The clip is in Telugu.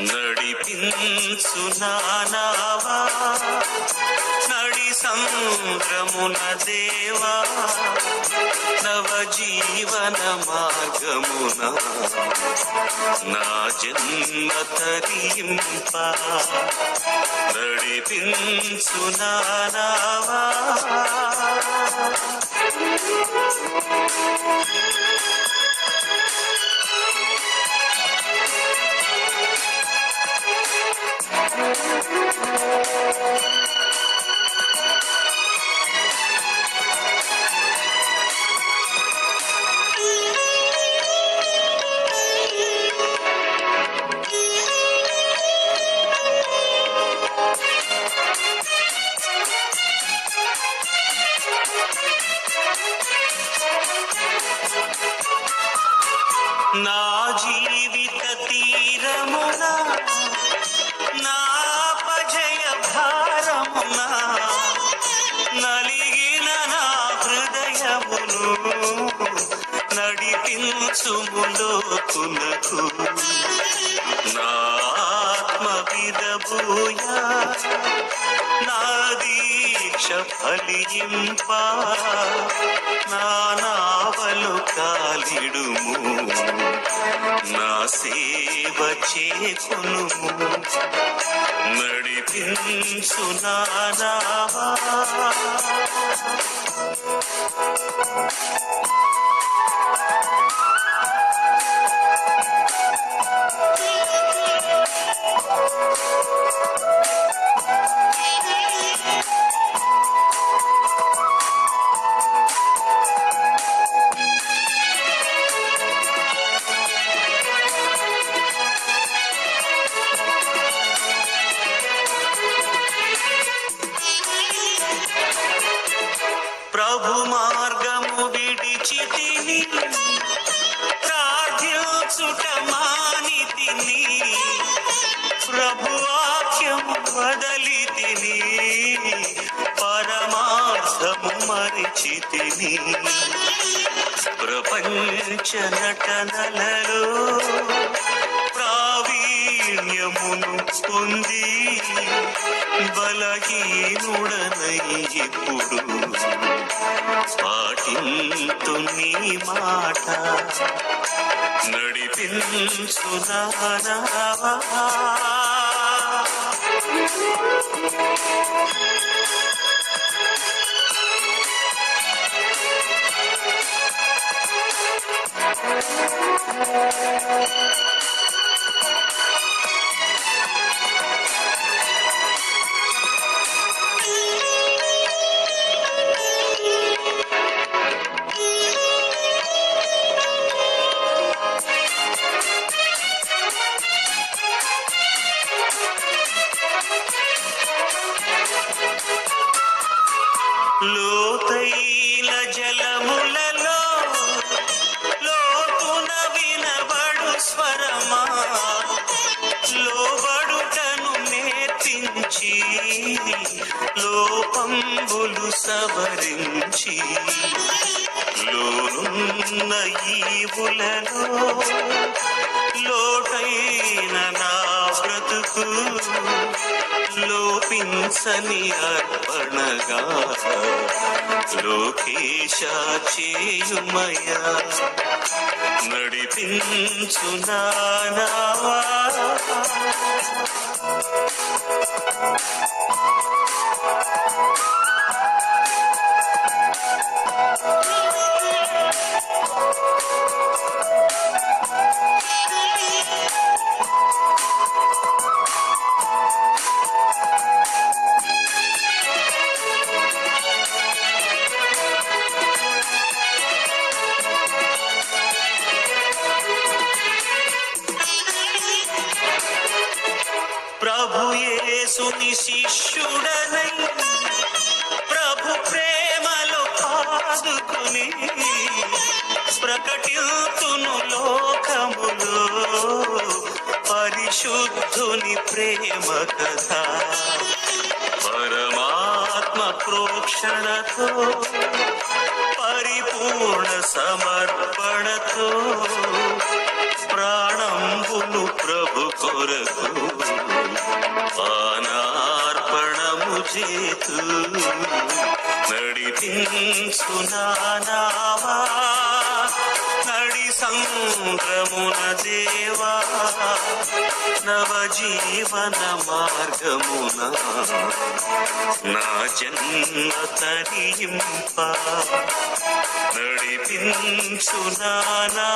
నడిపించునావా నడి సంద్రమున దేవా? నవ జీవన మార్గమున నా జన్మ తరింప. నడిపించునావా నా జీవిత తీరమున నా పజయ భారమున నలిగిన నా హృదయమును నడిపించుములోకునకు నా ఆత్మ నా దీక్ష ఫలింప. నానావలు కాలిడుము. నా సేవ చేకును నడిపించు నానావా ప్రార్థించుట మాని తిని ప్రభు వదలి తిని పరమార్థము మరిచి తిని ప్రపంచ నటనలలో బలమును పొంది బలహీనుడనై ఇప్పుడు పాటింతు నీ మాట నడిపించుదానవా Thank you. లోతైల జలములలో లోతున వినబడు స్వరమా? లోబడుటను నేర్పించి లోపంబులు సవరించి లోనున్న ఈవులలో లోటైన నా బ్రతుకు అర్పించని అర్పణగా లోకేశ చేయుమయా యేసుని శిష్యుడనై ప్రభు ప్రేమలో పాదుకుని ప్రకటితును లోకములో. పరిశుద్ధుని ప్రేమ కథ. పరమాత్మ ప్రోక్షణతో పరిపూర్ణ సమర్పణతో ప్రాణంబును ప్రభు కొరకు పానార్పణము చేతు నడిపించు నానావా సంద్రమున దేవా నవజీవన మార్గమున నా జన్మ తరింప. నడిపించు నడిపించునావా